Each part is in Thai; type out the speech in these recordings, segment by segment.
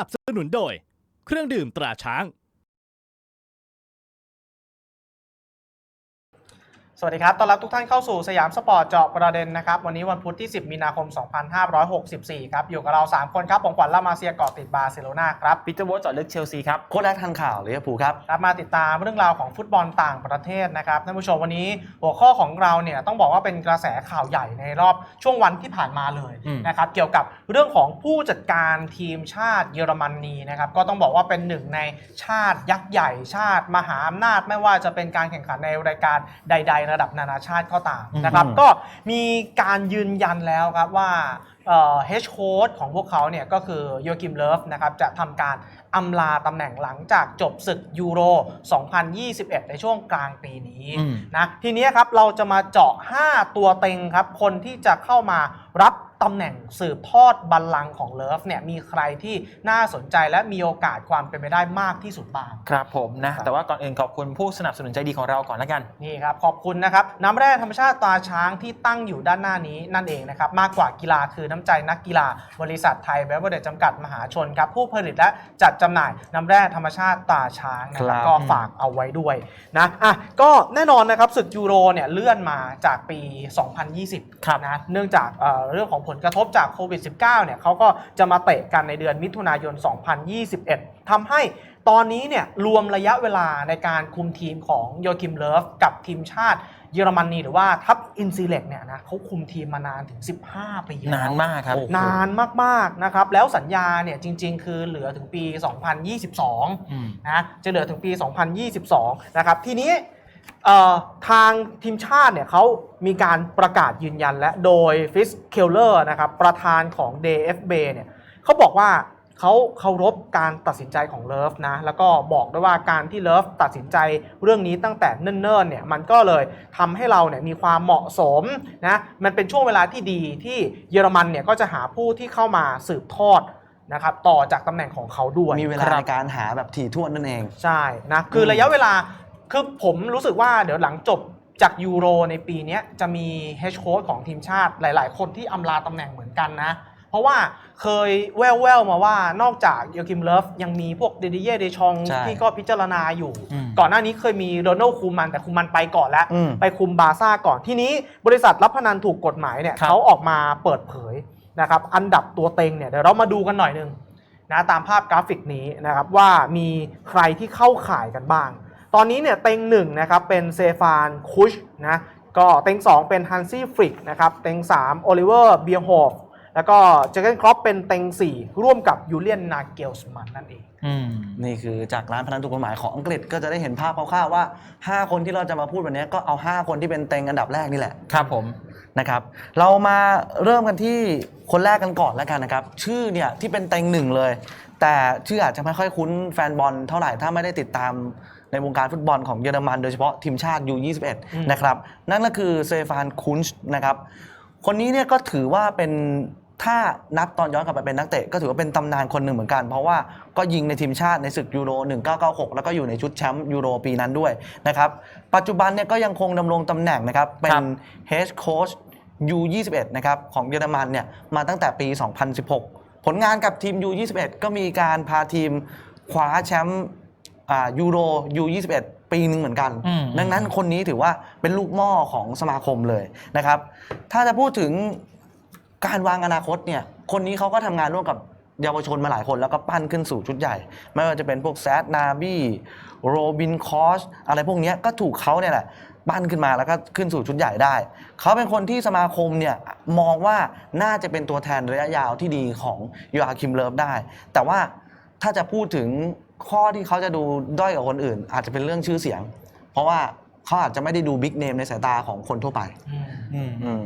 นับสนุนโดย เครื่องดื่มตราช้าง สวัสดีครับ ต้อนรับทุกท่านเข้าสู่สยามสปอร์ตเจาะประเด็นนะครับ วันนี้วันพุธที่ 10 มีนาคม 2564 ครับ อยู่กับเรา 3 คนครับผมขวัญละมาเซียเกาะติดบาร์เซโลนาครับปีเตอร์โวตเจอดลึกเชลซีครับ โค้ดแรกทันข่าวลิเวอร์พูลครับครับ มาติดตามเรื่องราวของฟุตบอลต่างประเทศนะครับท่านผู้ชมวันนี้หัวข้อของเราเนี่ยต้องบอกว่าเป็นกระแสข่าวใหญ่ในรอบช่วงวันที่ผ่านมาเลยอืมนะครับเกี่ยวกับเรื่องของผู้จัดการทีมชาติเยอรมนีนะครับก็ต้องบอกว่าเป็นหนึ่งในชาติยักษ์ใหญ่ชาติมหาอำนาจไม่ว่าจะเป็นการแข่งขันในรายการใด ๆระดับนานาชาติก็ตามนะครับอืมก็มีการยืนยันแล้วครับว่าเฮดโค้ดของพวกเขาเนี่ยก็คือโยกิมเลิฟนะครับจะทำการอำลาตำแหน่งหลังจากจบศึกยูโร 2021 ในช่วงกลางปีนี้อืมนะทีนี้ครับเราจะมาเจาะ 5 ตัวเต็งครับ คนที่จะเข้ามารับ ตำแหน่งสืบทอดบัลลังก์ของเลิฟเนี่ยมีใครที่น่าสนใจและมีโอกาสความเป็นไปได้มากที่สุดบ้าง ครับผมนะครับแต่ว่าก่อนอื่นขอบคุณผู้สนับสนุนใจดีของเราก่อนละกัน นี่ครับ ขอบคุณนะครับ น้ำแร่ธรรมชาติตราช้างที่ตั้งอยู่ด้านหน้านี้นั่นเองนะครับ มากกว่ากีฬาคือน้ำใจนักกีฬา บริษัทไทยเบเวอร์เดจจำกัดมหาชนครับผู้ผลิตและจัดจำหน่ายน้ำแร่ธรรมชาติตราช้างนะคครัรับบก็ฝากเอาไว้ด้วยนะอะก็แน่นอนนะครับศึกยูโรเนี่ยเลื่อนมาจากปี 2020ครับนะเนื่องจากเอ่อเรื่องของผลกระทบจากโควิด -19 เนี่ยเขาก็จะมาเตะกันในเดือนมิถุนายน 2021ทำให้ตอนนี้เนี่ยรวมระยะเวลาในการคุมทีมของโยคิมเลิฟกับทีมชาติเยอรมนีหรือว่าทัพอินซีเล็กเนี่ยนะเขาคุมทีมมานานถึง 15 ปีแล้วนานมากครับโอ้นานมากๆนะครับ แล้วสัญญาเนี่ยจริง ๆ คือเหลือถึงปี 2022อืมนะจะเหลือถึงปี 2022 นะครับ ทีนี้เอ่อ ทางทีมชาติเนี่ยเขามีการประกาศยืนยันและโดยฟิสเคลเลอร์นะครับประธานของ DFB เนี่ยเขาบอกว่าเขาเคารพการตัดสินใจของเลิฟนะแล้วก็บอกด้วยว่าการที่เลิฟตัดสินใจเรื่องนี้ตั้งแต่เนิ่นๆเนี่ยมันก็เลยทำให้เราเนี่ยมีความเหมาะสมนะมันเป็นช่วงเวลาที่ดีที่เยอรมันเนี่ยก็จะหาผู้ที่เข้ามาสืบทอดนะครับต่อจากตำแหน่งของเขาด้วย มีเวลาในการหาแบบถี่ถ้วนนั่นเอง ใช่นะคือระยะเวลา คือผมรู้สึกว่าเดี๋ยวหลังจบจากยูโรในปีเนี้ยจะมีเฮดโค้ชของทีมชาติหลาย ๆ คนที่อำลาตำแหน่งเหมือนกันนะ เพราะว่าเคยแว่วๆมาว่านอกจากโยคิมเลิฟยังมีพวกเดดิเย่เดชองใช่ที่ก็พิจารณาอยู่อืมก่อนหน้านี้เคยมีโดนัลด์คูมันแต่คูมันไปก่อนแล้วอืมไปคุมบาร์ซ่าก่อนที่นี้บริษัทรับพนันถูกกฎหมายเนี่ยครับเขาออกมาเปิดเผยนะครับอันดับตัวเต็งเนี่ยเดี๋ยวเรามาดูกันหน่อยหนึงนะตามภาพกราฟิกนี้นะครับว่ามีใครที่เข้าข่ายกันบ้าง ตอนนี้เนี่ยเต็งหนึ่งนะครับเป็นเซฟานคุชนะก็เต็งสองเป็นฮันซี่ฟริกนะครับเต็งสามโอลิเวอร์เบียร์ฮอฟแล้วก็เจเกนครอปเป็นเต็งสี่ร่วมกับยูเลียนนาเกลสมันนั่นเองอืมนี่คือจากร้านพนันถูกกฎหมายของอังกฤษก็จะได้เห็นภาพคร่าวๆว่า 5 คนที่เราจะมาพูดวันนี้ก็เอา 5 คนที่เป็นเต็งอันดับแรกนี่แหละครับผมนะครับเรามาเริ่มกันที่คนแรกกันก่อนแล้วกันนะครับ ชื่อเนี่ยที่เป็นเต็งหนึ่งเลย แต่ชื่ออาจจะไม่ค่อยคุ้นแฟนบอลเท่าไหร่ถ้าไม่ได้ติดตาม ในวงการฟุตบอลของเยอรมันโดยเฉพาะทีมชาติอืม U21 นะครับ นั่นก็คือเซฟานคุนช์นะครับ คนนี้เนี่ยก็ถือว่าเป็นถ้านับตอนย้อนกลับไปเป็นนักเตะก็ถือว่าเป็นตำนานคนหนึ่งเหมือนกัน เพราะว่าก็ยิงในทีมชาติในศึกยูโร 1996 แล้วก็อยู่ในชุดแชมป์ยูโรปีนั้นด้วยนะครับ ปัจจุบันเนี่ยก็ยังคงดำรงตำแหน่งนะครับเป็ครันบเฮดโค้ช U21 นะครับของเยอรมันเนี่ยมาตั้งแต่ปี 2016 ผลงานกับทีม U21 ก็มีการพาทีมคว้าแชมป์อ่า ยูโร U21 ปีหนึ่งเหมือนกันอืมดังนั้นคนนี้ถือว่าเป็นลูกหม้อของสมาคมเลยนะครับ ถ้าจะพูดถึงการวางอนาคตเนี่ย คนนี้เขาก็ทำงานร่วมกับเยาวชนมาหลายคนแล้วก็ปั้นขึ้นสู่ชุดใหญ่ ไม่ว่าจะเป็นพวกแซดนาบี้โรบินคอสอะไรพวกเนี้ยก็ถูกเขาเนี่ยแหละปั้นขึ้นมาแล้วก็ขึ้นสู่ชุดใหญ่ได้ เขาเป็นคนที่สมาคมเนี่ยมองว่าน่าจะเป็นตัวแทนระยะยาวที่ดีของยูอาคิมเลิฟได้ แต่ว่าถ้าจะพูดถึง ข้อที่เขาจะดูด้อยกว่าคนอื่น อาจจะเป็นเรื่องชื่อเสียง เพราะว่าเขาอาจจะไม่ได้ดูบิ๊กเนมในสายตาของคนทั่วไป อืม อืม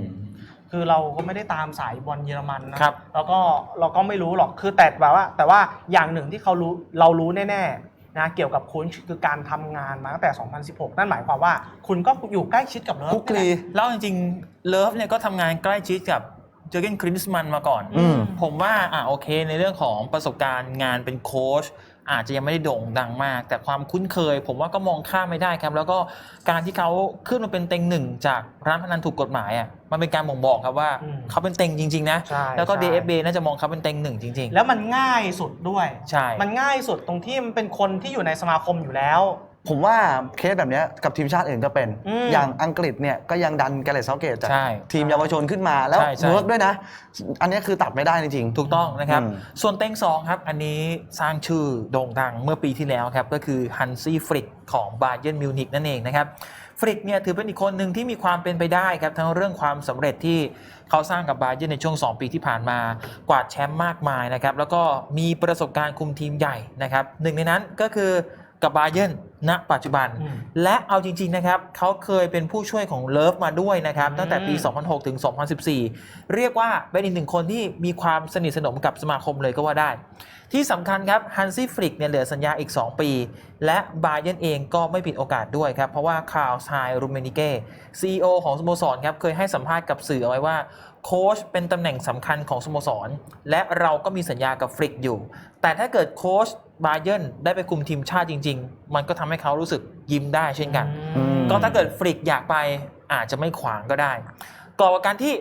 คือเราก็ไม่ได้ตามสายบอลเยอรมันนะครับ แล้วก็เราก็ไม่รู้หรอกคือแต่แบบว่า แต่ว่าอย่างหนึ่งที่เขารู้เรารู้แน่ๆนะเกี่ยวกับคุณคือการทำงานมาตั้งแต่ 2016 นั่นหมายความว่า คุณก็อยู่ใกล้ชิดกับเลิฟคุกคลี แล้วจริงๆเลิฟเนี่ยก็ทำงานใกล้ชิดกับเจอร์เกนครินส์มันมาก่อน อืม ผมว่าอะโอเคในเรื่องของประสบการณ์งานเป็นโค้ช อาจจะยังไม่ได้โด่งดังมาก แต่ความคุ้นเคย ผมว่าก็มองข้ามไม่ได้ครับ แล้วก็การที่เขาขึ้นมาเป็นเต็งหนึ่งจากร้านพนันถูกกฎหมายอะมันเป็นการบ่งบอกครับว่าอืมเขาเป็นเต็งจริง ๆ นะ ใช่แล้วก็ ใช่ DFB น่าจะมองเขาเป็นเต็งหนึ่งจริงแล้วมันง่ายสุดด้วย ใช่ มันง่ายสุดตรงที่มันเป็นคนที่อยู่ในสมาคมอยู่แล้ว ผมว่าเคสแบบเนี้ยกับทีมชาติอื่นก็เป็น อืมอย่างอังกฤษเนี่ยก็ยังดันแกเรตเซาเกตจากใช่ทีมเยาวชนขึ้นมาแล้วใช่ใช่ เวิร์กด้วยนะ อันเนี้ยคือตัดไม่ได้จริง ถูกต้องนะครับ อืม ส่วนเต็งสองครับ อันนี้สร้างชื่อโด่งดังเมื่อปีที่แล้วครับ ก็คือฮันซี่ฟริกของบาเย r n นมิวนิกนั่นเองนะครับ ฟริกเนี่ยถือเป็นอีกคนหนึ่งที่มีความเป็นไปได้ครับ ทั้งเรื่องความสำเร็จที่เขาสร้างกับบาเย r n ในช่วง 2 ปีที่ผ่านมา กวาดแชมป์มากมายนะครับ แล้วก็มีประสบการณ์คุมทีมใหญ่นะครับหนึ่งในนั้นก็คือ กับบาเย r n ณปัจจุบันอืมและเอาจริง ๆ นะครับเขาเคยเป็นผู้ช่วยของเลิฟมาด้วยนะครับ ตั้งแต่ปีอืม2006 ถึง 2014 เรียกว่าเป็นอีกหนึ่งคนที่มีความสนิทสนมกับสมาคมเลยก็ว่าได้ ที่สำคัญครับฮันซี่ฟริกเนี่ยเหลือสัญญาอีก 2 ปี และบาเย r n เองก็ไม่ผิดโอกาสด้วยครับ เพราะว่าคาร์ลไฮรูเมนิเก้ซีอของสโมสรครับเคยให้สัมภาษณ์กับสื่อเอาไว้ว่า โค้ชเป็นตำแหน่งสำคัญของสโมสร และเราก็มีสัญญากับฟริกอยู่ แต่ถ้าเกิดโค้ชบาเย r n ได้ไปคุมทีมชาติจริง ๆ มันก็ทำให้เขารู้สึกยิ้มได้เช่นกันอืมก็ถ้าเกิดฟริกอยากไปอาจจะไม่ขวางก็ได้ก่อนกับการที่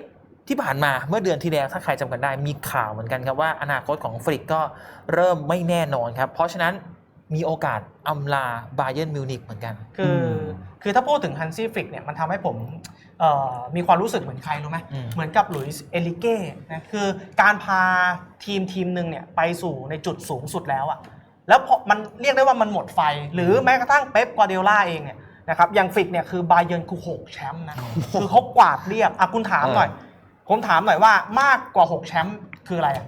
ที่ผ่านมาเมื่อเดือนที่แล้วถ้าใครจำกันได้มีข่าวเหมือนกันครับว่าอนาคตของฟริกก็เริ่มไม่แน่นอนครับ เพราะฉะนั้นมีโอกาสอำลาบาเย r n มิวนิกเหมือนกัน คืออคือถ้าพูดถึงฮันซี่ฟริกเนี่ยมันทำให้ผมเอ่อ มีความรู้สึกเหมือนใครรู้ไหมอืมเหมือนกับหลุยส์เอลิเก้นะคือการพาทีมทีมหนึ่งเนี่ยไปสู่ในจุดสูงสุดแล้วอะแล้วพอมันเรียกได้ว่ามันหมดไฟ หรือแม้กระทั่งเป๊ปกวาร์ดิโอลาเองเนี่ยนะครับอย่างฟริกเนี่ยคือบาเยิร์นคือ6แชมป์นะคือเขากวาดเรียบอะคุณถามหน่อย ผมถามหน่อยว่ามากกว่า6แชมป์คืออะไรอะ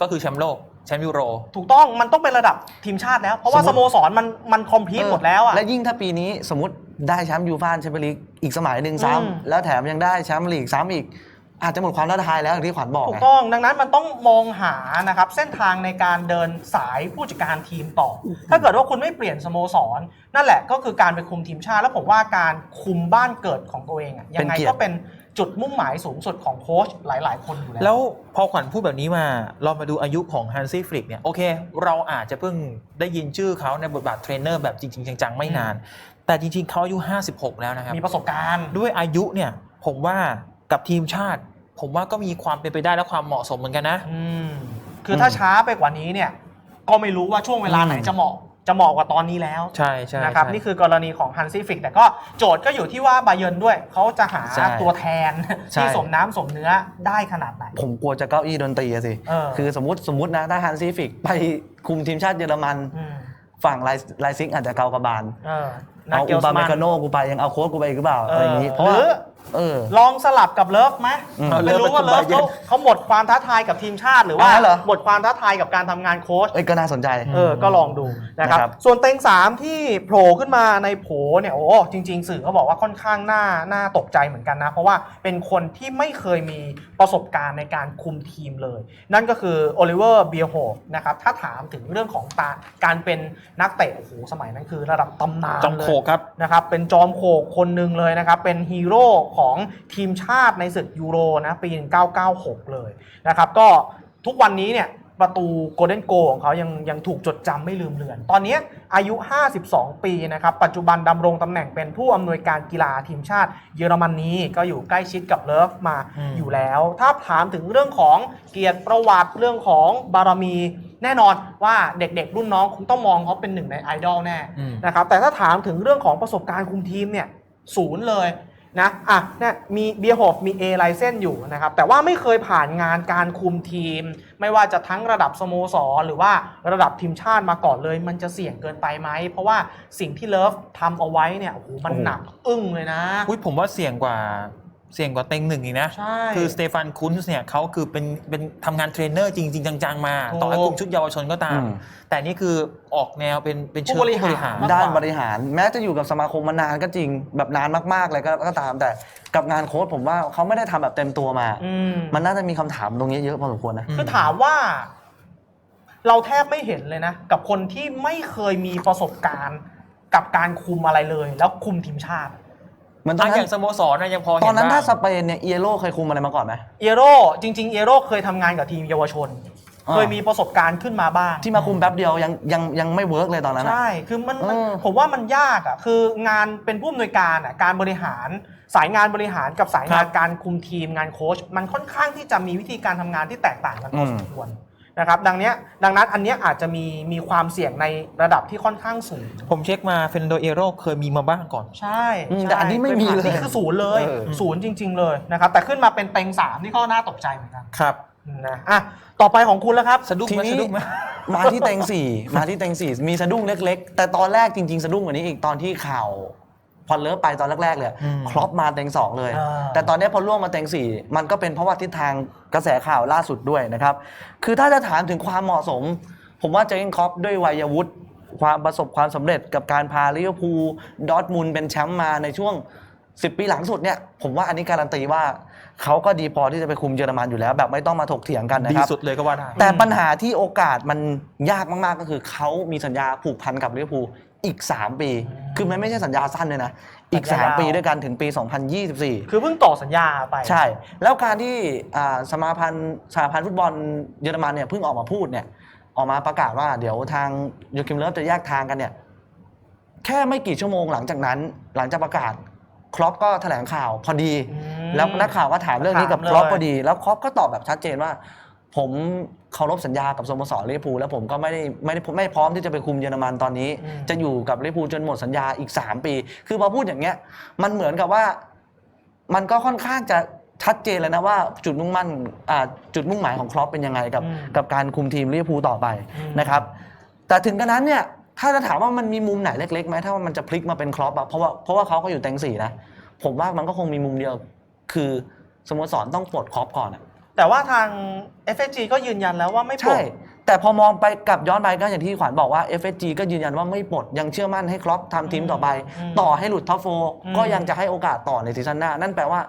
ก็คือแชมป์โลก แชมป์ยูโร ถูกต้องมันต้องเป็นระดับทีมชาติแล้ว เพราะว่าสสมมุติ โมสรมันมันคอมพลีทหมดแล้วอะและยิ่งถ้าปีนี้สมมติได้แชมป์ยูฟ่าแชมเปี้ยนลีกอีกสมัยหนึ่งอืม ซ้ำแล้วแถมยังได้แชมป์ลีกซ้ำอีก อาจจะหมดความท้าทายแล้วอย่างที่ขวัญบอกถูกไงต้องดังนั้นมันต้องมองหานะครับเส้นทางในการเดินสายผู้จัดการทีมต่อ ถ้าเกิดว่าคุณไม่เปลี่ยนสโมสร นั่นแหละก็คือการไปคุมทีมชาติ แล้วผมว่าการคุมบ้านเกิดของตัวเองอะยังไงเป็นเกียรติ ก็เป็น จุดมุ่งหมายสูงสุดของโค้ชหลาย ๆ คนอยู่แล้ว แล้วพอขวัญพูดแบบนี้มาเรามาดูอายุของฮันซี่ฟริกเนี่ยโอเค เราอาจจะเพิ่งได้ยินชื่อเขาในบทบาทเทรนเนอร์แบบจริง ๆ จัง ๆ ไม่นาน แต่จริง ๆ เขาอายุ 56 แล้วนะครับ มีประสบการณ์ด้วยอายุเนี่ยผมว่ากับทีมชาติ ผมว่าก็มีความเป็นไปได้และความเหมาะสมเหมือนกันนะ อืมคือถ้าช้าไปกว่านี้เนี่ย ก็ไม่รู้ว่าช่วงเวลาไหนจะเหมาะ จะเหมาะกว่าตอนนี้แล้วใช่ใช่นะครับ ใช่ นี่คือกรณีของฮันซี่ฟิกแต่ก็โจทย์ก็อยู่ที่ว่าบาเยิร์นด้วย เขาจะหาใช่ตัวแทนใช่ ที่สมน้ำสมเนื้อได้ขนาดไหน ผมกลัวจะเก้าอี้ดนตรีอะสิ เออ คือสมมติสมมตินะถ้าฮันซีฟิกไปคุมทีมชาติเยอรมัน มฝั่งไลไลซิกอาจจะเกากระบาล เออเอาเกอุลปาสเมมันกาโนกูไปยังเอาโค้ชกูไปอีกหรือเปล่าอะไรอย่างนี้ เพราะหว่ารือ เออ ลองสลับกับเลิฟไหมอืมไม่รู้ว่าเลิเลิฟฟเป็นคนเขาเขาหมดความท้าทายกับทีมชาติหรือว่าอ๋อเหรอ หมดความท้าทายกับการทำงานโค้ช เอ้ยก็น่าสนใจ เออ ก็ลองดูนะครับ นะครับ ส่วนเต็งสามที่โผล่ขึ้นมาในโผเนี่ย โอ้ จริง ๆ สื่อเขาบอกว่าค่อนข้างน่า น่าตกใจเหมือนกันนะ เพราะว่าเป็นคนที่ไม่เคยมีประสบการณ์ในการคุมทีมเลย นั่นก็คือโอลิเวอร์เบียโฮนะครับ ถ้าถามถึงเรื่องของตาการเป็นนักเตะ โอ้โห สมัยนั้นคือระดับตำนานจอมเลโขยกครับ นะครับ เป็นจอมโขกคนหนึ่งเลยนะครับ เป็นฮีโร่ของทีมชาติในศึกยูโรนะปี 1996 เลยนะครับก็ทุกวันนี้เนี่ยประตูโกลเด้นโกของเขายังยังถูกจดจำไม่ลืมเลือน ตอนนี้อายุ 52 ปีนะครับ ปัจจุบันดำรงตำแหน่งเป็นผู้อำนวยการกีฬาทีมชาติเยอรมนีก็อยู่ใกล้ชิดกับเลิฟมาอืมอยู่แล้ว ถ้าถามถึงเรื่องของเกียรติประวัติเรื่องของบารมี แน่นอนว่าเด็กๆ รุ่นน้องคงต้องมองเขาเป็นหนึ่งในไอดอลแน่อืมนะครับแต่ถ้าถามถึงเรื่องของประสบการณ์คุมทีมเนี่ยศูนย์เลย นะอะเนี่ยมีเบียร์ฮอฟมี A ไลเซนอยู่นะครับ แต่ว่าไม่เคยผ่านงานการคุมทีม ไม่ว่าจะทั้งระดับสโมสรหรือว่าระดับทีมชาติมาก่อนเลย มันจะเสี่ยงเกินไปไหม เพราะว่าสิ่งที่เลิฟทำเอาไว้เนี่ยโอ้โหมันโอ้โหหนักอึ้งเลยนะ อุ้ยผมว่าเสี่ยงกว่า เสี่ยงกว่าเต็งหนึ่งอีกนะ ใช่คือสเตฟานคุนส์เนี่ยเขาคือเป็นเป็นทำงานเทรนเนอร์จริง ๆ จัง ๆ มา ถูกต่อให้คุมชุดเยาวชนก็ตาม อืม แต่นี่คือออกแนวเป็นเป็นเชิงผู้บริหารผู้บริหารมากกว่าด้านบริหาร แม้จะอยู่กับสมาคมมานานก็จริงแบบนานมากๆเลยก็ก็ตาม แต่กับงานโค้ชผมว่าเขาไม่ได้ทำแบบเต็มตัวมา อืมมันน่าจะมีคำถามตรงนี้เยอะพอสมควรนะ คือถามว่า เราแทบไม่เห็นเลยนะ กับคนที่ไม่เคยมีประสบการณ์ กับการคุมอะไรเลย แล้วคุมทีมชาติ มันตออะนอนั้ย่านงสโมสรนะยังพอตเห็อนนนั้นบ้าถ้าง สเปนเนี่ยเอโร่เคยคุมอะไรมาก่อนไหม เอโร่จริง ๆ เอโร่เคยทำงานกับทีมเยาวชนอเคยมีประสบการณ์ขึ้นมาบ้างที่มาคุมแป๊บเดียวยังยังยังไม่เวิร์กเลยตอนนั้นอะ ใช่คือมันมันเออ ผมว่ามันยากอะคืองานเป็นผู้อำนวยการอะการบริหาร สายงานบริหารกับสายงานครับ การคุมทีมงานโค้ชมันค่อนข้างที่จะมีวิธีการทำงานที่แตกต่างกันพอสมอืมควร นะครับดังเนี้ยดังนั้นอันเนี้ยอาจจะมีมีความเสี่ยงในระดับที่ค่อนข้างสูง ผมเช็คมาเฟนโดเอโรเคยมีมาบ้างก่อน ใช่อืมใช่แต่อันนี้ไม่มีเลยนี่คือศูนย์เลยเออ ศูนย์จริง ๆ เลยนะครับแต่ขึ้นมาเป็นเต็งสามนี่ก็น่าตกใจเหมือนกันครับนะอะต่อไปของคุณแล้วครับ สะดุ้งทีไหมนี้สะดุ้งไหม มาที่เต็งสี่มาที่เต็งสี่มีสะดุ้งเล็ก ๆ แต่ตอนแรกจริง ๆ สะดุ้งกว่านี้อีกตอนที่ข่าว พอเลิฟไปตอนแรกๆเลยอืมครอปมาเต็งสองเลยอ่าแต่ตอนนี้พอล่วงมาเต็งสี่มันก็เป็นเพราะว่าทิศทางกระแสข่าวล่าสุดด้วยนะครับ คือถ้าจะถามถึงความเหมาะสม ผมว่าเจอร์เกนครอปด้วยวัยวุฒิความประสบความสำเร็จกับการพาลิเวอร์พูลดอร์ทมุนด์เป็นแชมป์มาในช่วง 10 ปีหลังสุดเนี่ยผมว่าอันนี้การันตีว่า เขาก็ดีพอที่จะไปคุมเยอรมันอยู่แล้ว แบบไม่ต้องมาถกเถียงกันนะดีครับ สุดเลยก็ว่าได้ แต่ปัญหาที่โอกาสมันยากมากๆก็คือเขามีสัญญาผูกพันกับลิเวอร์พูลอีก 3 ปี คือมันไม่ใช่สัญญาสั้นเลยนะ อีก สัญญายาว 3 ปีด้วยกันถึงปี 2024 คือเพิ่งต่อสัญญาไป ใช่ แล้วการที่อ่าสมาพันธ์สหพันธ์ฟุตบอลเยอรมันเนี่ยเพิ่งออกมาพูดเนี่ย ออกมาประกาศว่าเดี๋ยวทางยูคิมเลิฟจะแยกทางกันเนี่ย แค่ไม่กี่ชั่วโมงหลังจากนั้น หลังจากประกาศครอปก็แถลงข่าวพอดี อืม แล้วนักข่าวก็ถามเรื่องนี้กับถามเลย ครอปพอดี แล้วครอปก็ตอบแบบชัดเจนว่า ผมเคารพสัญญากับสโมสรลิเวอร์พูลแล้วผมก็ไม่ได้ไม่ได้ไม่พร้อมที่จะไปคุมเยอรมันตอนนี้ อืม จะอยู่กับลิเวอร์พูลจนหมดสัญญาอีก 3 ปี คือพอพูดอย่างเงี้ย มันเหมือนกับว่า มันก็ค่อนข้างจะชัดเจนแล้วนะว่าจุดมุ่งมั่นอ่าจุดมุ่งหมายของครอปเป็นยังไงกับ อืม กับการคุมทีมลิเวอร์พูลต่อไปอืมนะครับ แต่ถึงกระนั้นเนี่ยถ้าจะถามว่ามันมีมุมไหนเล็กๆไหมถ้าว่ามันจะพลิกมาเป็นครอปอะเพราะว่าเพราะว่าเขาก็อยู่แตงสี่นะผมว่ามันก็คงมีมุมเดียว คือสโมสรต้องปลดครอปก่อนอะแต่ว่าทาง FSG ก็ยืนยันแล้วว่าไม่ปลใช่ดแต่พอมองไปกลับย้อนไปก็อย่างที่ขวัญบอกว่า FSG ก็ยืนยันว่าไม่ปลดยังเชื่อมั่นให้ครอปทำทีมต่อไป อืมต่อให้หลุดท็อปโฟร์อืม ก็ยังจะให้โอกาสต่อในซีซั่นหน้า นั่นแปลว่า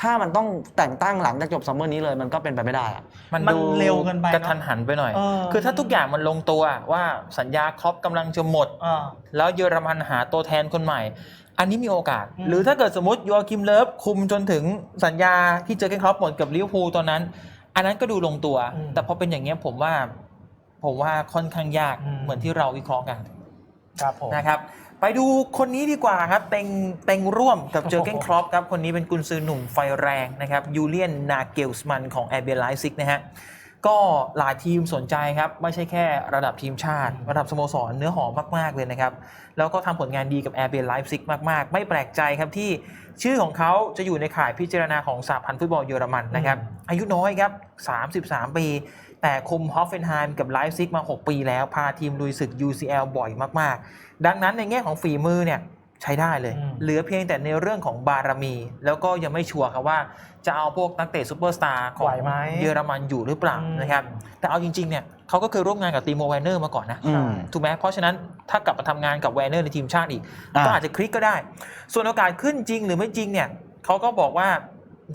ถ้ามันต้องแต่งตั้งหลังจากจบซัมเมอร์นี้เลยมันก็เป็นไปไม่ได้อะ มันมันดูเร็วเกินไปเนอะกระทันหันไปหน่อย เออ คือถ้าทุกอย่างมันลงตัวว่าสัญญาครอปกำลังจะหมด อ่า แล้วเยอรมันหาตัวแทนคนใหม่ อันนี้มีโอกาส อืม หรือถ้าเกิดสมมติยูอาคิมเลิฟคุมจนถึงสัญญาที่เจอกันครอปหมดกับลิเวอร์พูลตอนนั้น อันนั้นก็ดูลงตัวแต่พอเป็นอย่างเงี้ยผมว่า ผมว่าค่อนข้างยากเหมือนที่เราวิเคราะห์กันครับผม นะครับ ไปดูคนนี้ดีกว่าครับเต็งเต็งร่วมกับโอ้โหเจอร์เกนครอปครับ คนนี้เป็นกุนซือหนุ่มไฟแรงนะครับยูเลียนนาเกลส์มันของแอร์เบลไลซิกนะฮะก็หลายทีมสนใจครับ ไม่ใช่แค่ระดับทีมชาติ ระดับสโมสรเนื้อหอมมาก ๆ เลยนะครับ แล้วก็ทำผลงานดีกับแอร์เบลไลซิกมาก ๆ ไม่แปลกใจครับที่ชื่อของเขาจะอยู่ในข่ายพิจารณาของสหพันธ์ฟุตบอลเยอรมันนะครับ อายุน้อยครับ 33 ปี แต่คุมฮอฟเฟนไฮม์กับไลฟ์ซิกมา 6 ปีแล้ว พาทีมลุยศึก UCL บ่อยมาก ๆ ดังนั้นในแง่ของฝีมือเนี่ยใช้ได้เลยอืมเหลือเพียงแต่ในเรื่องของบารมี แล้วก็ยังไม่ชัวร์ครับว่าจะเอาพวกนักเตะซูเปอร์สตาร์ของไหวไหมเยอรมันอยู่หรือเปล่าอืมนะครับ แต่เอาจริง ๆ เนี่ยเขาก็เคยร่วมงานกับตีโมแวนเนอร์มาก่อนนะอืมถูกไหมเพราะฉะนั้นถ้ากลับมาทำงานกับแวนเนอร์ในทีมชาติอีกอ่าก็อาจจะคลิกก็ได้ ส่วนโอกาสขึ้นจริงหรือไม่จริงเนี่ยเขาก็บอกว่า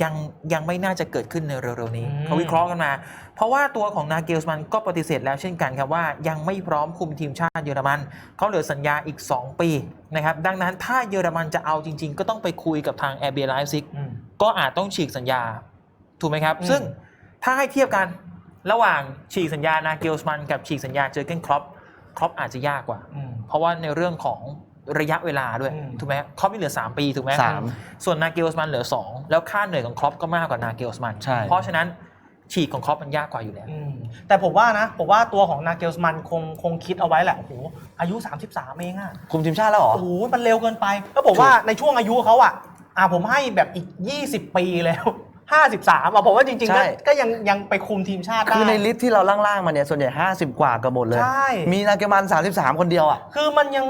ยังยังไม่น่าจะเกิดขึ้นในเร็วๆนี้อืมเขาวิเคราะห์กันมา เพราะว่าตัวของนาเกลสมันก็ปฏิเสธแล้วเช่นกันครับว่ายังไม่พร้อมคุมทีมชาติเยอรมันเขาเหลือสัญญาอีก 2 ปีนะครับดังนั้นถ้าเยอรมันจะเอาจริง ๆ ก็ต้องไปคุยกับทางแอร์เบียไลฟ์ซิกอืมก็อาจต้องฉีกสัญญาถูกไหมครับอืมซึ่งถ้าให้เทียบกันระหว่างฉีกสัญญานาเกลสมันกับฉีกสัญญาเจอเกนครอปครอปอาจจะยากกว่าอืมเพราะว่าในเรื่องของระยะเวลาด้วยอืมถูกไหมครอปนี่เหลือ 3 ปีถูกไหมสามส่วนนาเกลสมันเหลือ 2 แล้วค่าเหนื่อยของครอปก็มากกว่านาเกลสมันใช่เพราะฉะนั้น ฉีกของครอปมันยากกว่าอยู่แล้ว อืมแต่ผมว่านะผมว่าตัวของนาเกลสมันคงคงคิดเอาไว้แหละโอ้โหอายุ 33 เองอะคุมทีมชาติแล้วเหรอ โอ้โหมันเร็วเกินไป แล้วผมว่าในช่วงอายุเขาอะอ่าผมให้แบบอีก 20 ปีแล้ว 53อะผมว่าจริงๆใช่ก็ก็ยังยังไปคุมทีมชาติได้ คือในลิสต์ที่เราล่างๆมาเนี่ย ส่วนใหญ่ 50 กว่ากันหมดเลย ใช่ มีนาเกมัน 33 คนเดียวอะ คือมันยัง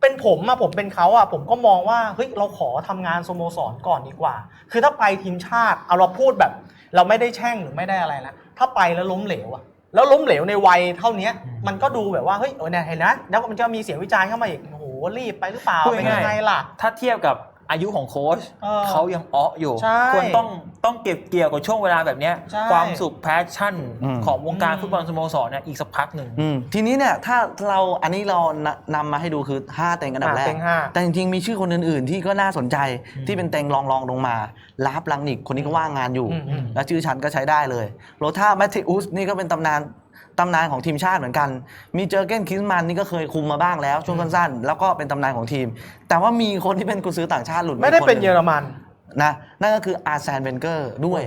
เป็นผมอะผมเป็นเขาอะผมก็มองว่าเฮ้ยเราขอทำงานสโมสรก่อนดีกว่า คือถ้าไปทีมชาติเอาเราพูดแบบ เราไม่ได้แช่งหรือไม่ได้อะไรนะถ้าไปแล้วล้มเหลวอะแล้วล้มเหลวในวัยเท่าเนี้ยอืมมันก็ดูแบบว่าเฮ้ยเออเนี่ยเห็นนะแล้วมันจะมีเสียงวิจารณ์เข้ามาอีกโอ้โหรีบไปหรือเปล่าพูดเป็นง่ายยังไงล่ะ ถ้าเทียบกับ อายุของโค้ชเออเขายังอ้ออยู่ใช่ควรต้องต้องเก็บเกี่ยวกับช่วงเวลาแบบเนี้ยใช่ ความสุขแพชชั่นอืม ของวงการอืมฟุตบอลสโมสรเนี่ยอีกสักพักหนึ่ง อืมทีนี้เนี่ยถ้าเราอันนี้เรานนำมาให้ดูคือ 5 เต็งอันดับอ่าแรกเต็งห้า แต่จริงๆ มีชื่อคนอื่นๆ ที่ก็น่าสนใจอืมที่เป็นเต็งรองรองๆลงมาลาบลังนิกคนนี้ก็ว่างงานอยู่ อืมอืม แล้วชื่อฉันก็ใช้ได้เลย โรธาแมทธิอุสนี่ก็เป็นตำนาน ตำนานของทีมชาติเหมือนกัน มีเจอร์เกนคิสมันนี่ก็เคยคุมมาบ้างแล้ว ช่วงสั้นๆแล้วก็เป็นตำนานของทีม แต่ว่ามีคนที่เป็นกุญซือต่างชาติหลุดาไม่ได้อีกคเป็นหงเยอรมันนะนั่นก็คืออาร์แซนเวนเกอร์ด้วย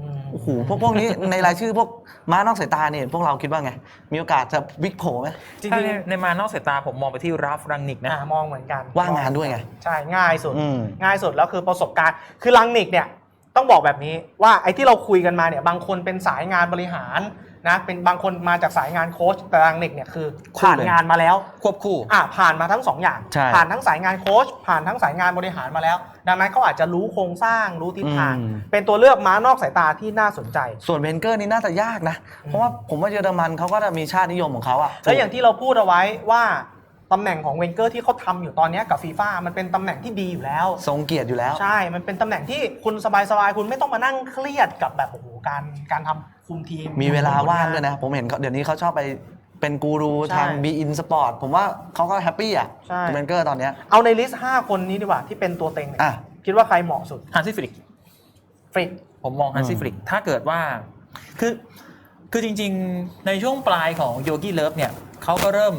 อืมโอ้โหพวกพวกนี้ในรายชื่อพวกม้านอกสายตาเนี่ยพวกเราคิดว่าไง มีโอกาสจะวิกโผล่ไหมจริงถ้าๆในในมานอกสายตาผมมองไปที่ราฟรังนิกนะ อ่ามองเหมือนกันว่างงานด้วยไง ใช่ง่ายสุด อืม ง่ายสุดแล้วคือประสบการณ์คือลังนิกเนี่ยต้องบอกแบบนี้ว่าไอ้ที่เราคุยกันมาเนี่ยบางคนเป็นสายงานบริหาร นะเป็นบางคนมาจากสายงานโค้ชแต่ลังนิกเนี่ยคือคู่ผ่านเลยงานมาแล้วควบคู่อะผ่านมาทั้งสองอย่าง ใช่ผ่านทั้งสายงานโค้ชผ่านทั้งสายงานบริหารมาแล้ว ดังนั้นเขาอาจจะรู้โครงสร้างรู้ทิศทาง อืม เป็นตัวเลือกม้านอกสายตาที่น่าสนใจ ส่วนเวนเกอร์นี่น่าจะยากนะ เพราะว่าผมว่าเยอรมันเขาก็จะมีชาตินิยมของเขาอะ แล้วอย่างที่เราพูดเอาไว้ว่า ตำแหน่งของเวนเกอร์ที่เขาทำอยู่ตอนเนี้ยกับฟีฟ่ามันเป็นตำแหน่งที่ดีอยู่แล้ว ทรงเกียรติอยู่แล้ว ใช่ มันเป็นตำแหน่งที่คุณสบายๆ คุณไม่ต้องมานั่งเครียดกับแบบโอ้โหการการทำคุมทีมมีเวลาว่างด้วยนะ ผมเห็นเขาเดี๋ยวนี้เขาชอบไปเป็นกูรูใช่ทางบีอินสปอร์ตผมว่าเขาก็แฮปปี้อะใช่เวนเกอร์ตอนเนี้ย เอาในลิสต์ 5 คนนี้ดีกว่าที่เป็นตัวเต็งเนี่ยอะ คิดว่าใครเหมาะสุดฮันซี่ฟลิก ฟริก ผมมองฮันซี่อืม ฟลิก ถ้าเกิดว่า คือ คือจริง ๆ ในช่วงปลายของโยกี้เลิฟเนี่ย เขาก็เริ่ม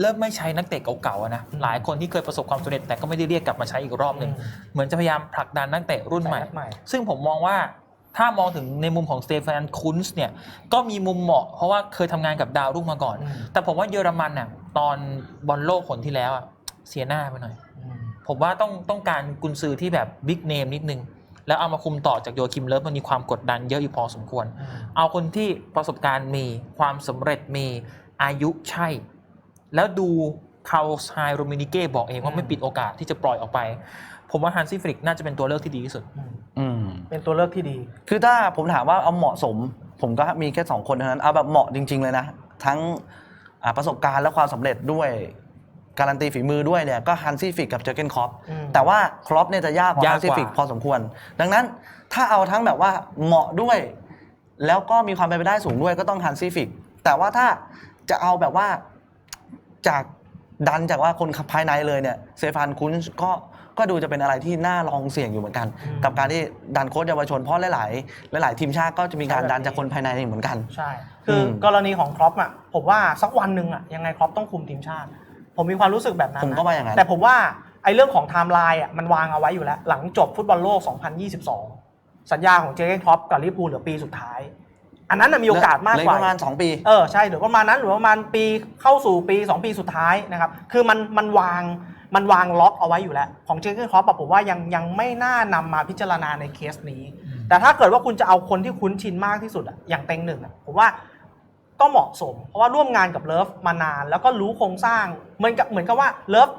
เริ่มไม่ใช้นักเตะเก่าๆอะนะหลายคนที่เคยประสบความสำเร็จแต่ก็ไม่ได้เรียกกลับมาใช้อีกรอบหนึ่งอืมเหมือนจะพยายามผลักดันนักเตะรุ่นใหม่ใส่นักใหม่ ซึ่งผมมองว่าถ้ามองถึงในมุมของสเตฟานคุนส์เนี่ยก็มีมุมเหมาะ เพราะว่าเคยทำงานกับดาวรุ่งมาก่อนอืมแต่ผมว่าเยอรมันน่ะตอนบอลโลกผลที่แล้วอะเสียหน้าไปหน่อย ผมว่าต้องต้องการกุนซือที่แบบบิ๊กเนมนิดนึง แล้วเอามาคุมต่อจากโยคิมเลิฟมันมีความกดดันเยอะอยู่พอสมควร เอาคนที่ประสบการณ์มีความสำเร็จมีอายุใช่ แล้วดูคาร์ลไฮโรมินิเก้บอกเองว่าอืมไม่ปิดโอกาสที่จะปล่อยออกไป ผมว่าฮันซี่ฟริกน่าจะเป็นตัวเลือกที่ดีที่สุดอืมอืมเป็นตัวเลือกที่ดี คือถ้าผมถามว่าเอาเหมาะสม ผมก็มีแค่สองคนเท่านั้นเอาแบบเหมาะจริง ๆ เลยนะ ทั้งอ่าประสบการณ์และความสำเร็จด้วยการันตีฝีมือด้วยเนี่ยก็ฮันซี่ฟิกกับเจอร์เกนครอปอืมแต่ว่าครอปเนี่ยจะยากกว่ายากกว่าฮันซี่ฟิกพอสมควร ดังนั้นถ้าเอาทั้งแบบว่าเหมาะด้วย แล้วก็มีความเป็นไปได้สูงด้วยก็ต้องฮันซี่ฟิกแต่ว่าถ้าจะเอาแบบว่า จากดันจากว่าคนภายในเลยเนี่ยเซฟานคุนส์ก็ก็ดูจะเป็นอะไรที่น่าลองเสี่ยงอยู่เหมือนกันอืมกับการที่ดันโค้ชเยาวชนเพราะหลาย ๆ หลาย ๆ ทีมชาติก็จะมีการดันจากคนภายในเหมือนกัน ใช่ คืออมกรณีของครอปอะผมว่าสักวันหนึ่งอะยังไงครอปต้องคุมทีมชาติ ผมมีความรู้สึกแบบนั้นผมนะก็ว่าอย่างนั้นแต่ผมว่าไอ้เรื่องของไทม์ไลน์อะมันวางเอาไว้อยู่แล้ว หลังจบฟุตบอลโลก 2022 สัญญาของเจเกนครอปกับลิเวอร์พูลเหลือปีสุดท้าย อันนั้นน่ะมีโอกาสมากเหลืกว่าประมาณ 2 ปี เออใช่หรือประมาณนั้นหรือประมาณปีเข้าสู่ปี 2 ปีสุดท้ายนะครับคือมันมันวางมันวางล็อกเอาไว้อยู่แล้ว ของเจอร์เกนครอปผมว่ายังยังไม่น่านำมาพิจารณาในเคสนี้ แต่ถ้าเกิดว่าคุณจะเอาคนที่คุ้นชินมากที่สุดอะอย่างเต็งหนึ่งอะผมว่าก็เหมาะสม เพราะว่าร่วมงานกับเลิฟมานาน แล้วก็รู้โครงสร้างเหมือนกับเหมือนกับว่าเลิฟ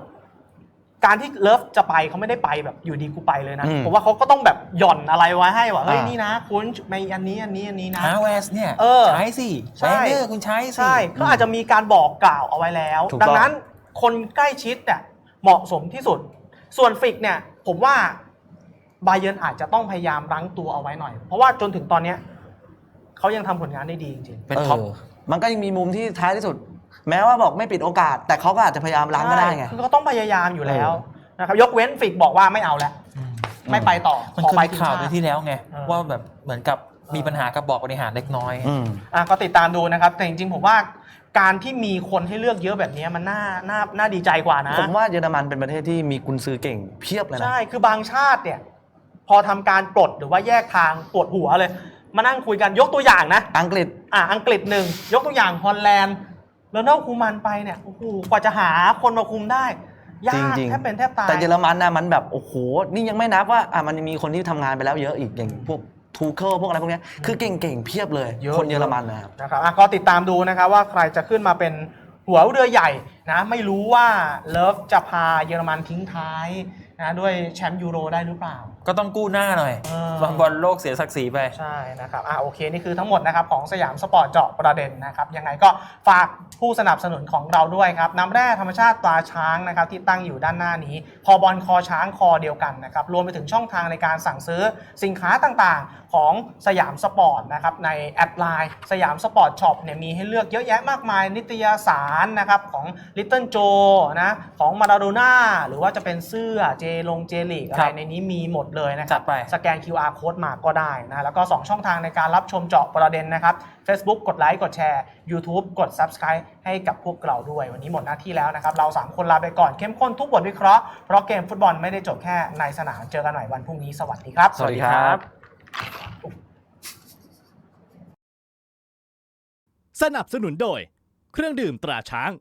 การที่เลิฟจะไปเขาไม่ได้ไปแบบอยู่ดีกูไปเลยนะ อืมผมว่าเขาก็ต้องแบบหย่อนอะไรไว้ให้ว่าเฮ้ยอ่านี่ นี่นะคุณในอันนี้อันนี้อันนี้นะ ฮาเวสเนี่ยเออใช้สิใช่ แบนเนอร์คุณใช้สิ ใช่ก็อาจจะมีการบอกกล่าวเอาไว้แล้ว ถูกดัต้องงนั้นคนใกล้ชิดเนี่ยเหมาะสมที่สุด ส่วนฟิกเนี่ย ผมว่าบาเยิร์นอาจจะต้องพยายามรั้งตัวเอาไว้หน่อย เพราะว่าจนถึงตอนเนี้ยเขายังทำผลงานได้ดีจริง เป็นท็อป มันก็ยังมีมุมที่ท้ายที่สุด แม้ว่าบอกไม่ปิดโอกาส แต่เขาก็อาจจะพยายามๆล้างก็ได้ไง ใช่คือเขาต้องพยายามอยู่แล้วเอนะครับยกเว้นฟิกบอกว่าไม่เอาแล้ว ไม่ไปต่อมันขอเคยไปมีทีมข่าวชาในติ ที่แล้วไง เออ ว่าแบบเหมือนกับมีปัญหากับบอร์ดบริหารเล็กน้อย อืม อะก็ติดตามดูนะครับ แต่จริงๆ ผมว่าการที่มีคนให้เลือกเยอะแบบนี้มันน่าน่าน่าดีใจกว่านะ ผมว่าเยอรมันเป็นประเทศที่มีกุนซือเก่งเพียบเลยนะ ใช่ คือบางชาติเนี่ย พอทำการปลดหรือว่าแยกทางปวดหัวเลย มานั่งคุยกันยกตัวอย่างนะ อังกฤษ อะอังกฤษหนึ่งยกตัวอย่างฮอลแลนด์ แล้วนอกคูมันไปเนี่ยโอ้โหกว่าจะหาคนมาคุมได้ยากจริงๆ แทบเป็นแทบตาย แต่เยอรมันนะมันแบบโอ้โห นี่ยังไม่นับว่าอะมันมีคนที่ทำงานไปแล้วเยอะอีกอย่างพวกทูเคิลพวกอะไรพวกเนี้ยคือเก่งๆเพียบเลย เยอะ คนเยอรมันนะครับ นะครับอะก็ติดตามดูนะครับว่าใครจะขึ้นมาเป็นหัวเรือใหญ่นะ ไม่รู้ว่าเลิฟจะพาเยอรมันทิ้งท้ายนะด้วยแชมป์ยูโรได้หรือเปล่าก็ต้องกู้หน้าหน่อยเออบอลบอลโลกเสียศักดิ์ศรีไป ใช่นะครับอ่าโอเค นี่คือทั้งหมดนะครับของสยามสปอร์ตเจาะประเด็นนะครับ ยังไงก็ฝากผู้สนับสนุนของเราด้วยครับ น้ำแร่ธรรมชาติตราช้างนะครับที่ตั้งอยู่ด้านหน้านี้ คอบอลคอช้างคอเดียวกันนะครับ รวมไปถึงช่องทางในการสั่งซื้อสินค้าต่างๆ ของสยามสปอร์ตนะครับในแอดไลน์สยามสปอร์ตช็อปเนี่ยมีให้เลือกเยอะแยะมากมาย นิตยสารนะครับของ Little Joe นะของมาราโดน่าหรือว่าจะเป็นเสื้อเจลงเจลิกอะครัไรบในนี้มีหมดเลยนะคจัรับดไปสแกน QR code มาก็ได้นะแล้วก็ 2 ช่องทางในการรับชมเจาะประเด็นนะครับ Facebook กดไลค์กดแชร์ YouTube กด Subscribe ให้กับพวกเราด้วย วันนี้หมดหน้าที่แล้วนะครับ เรา 3 คนลาไปก่อนเข้มข้นทุกบทวิเคราะห์เพราะเกมฟุตบอลไม่ได้จบแค่ในสนามเจอกันใหม่วันพรุ่งนี้สวัสดีครับ สวัสดีครับ สนับสนุนโดย เครื่องดื่มตราช้าง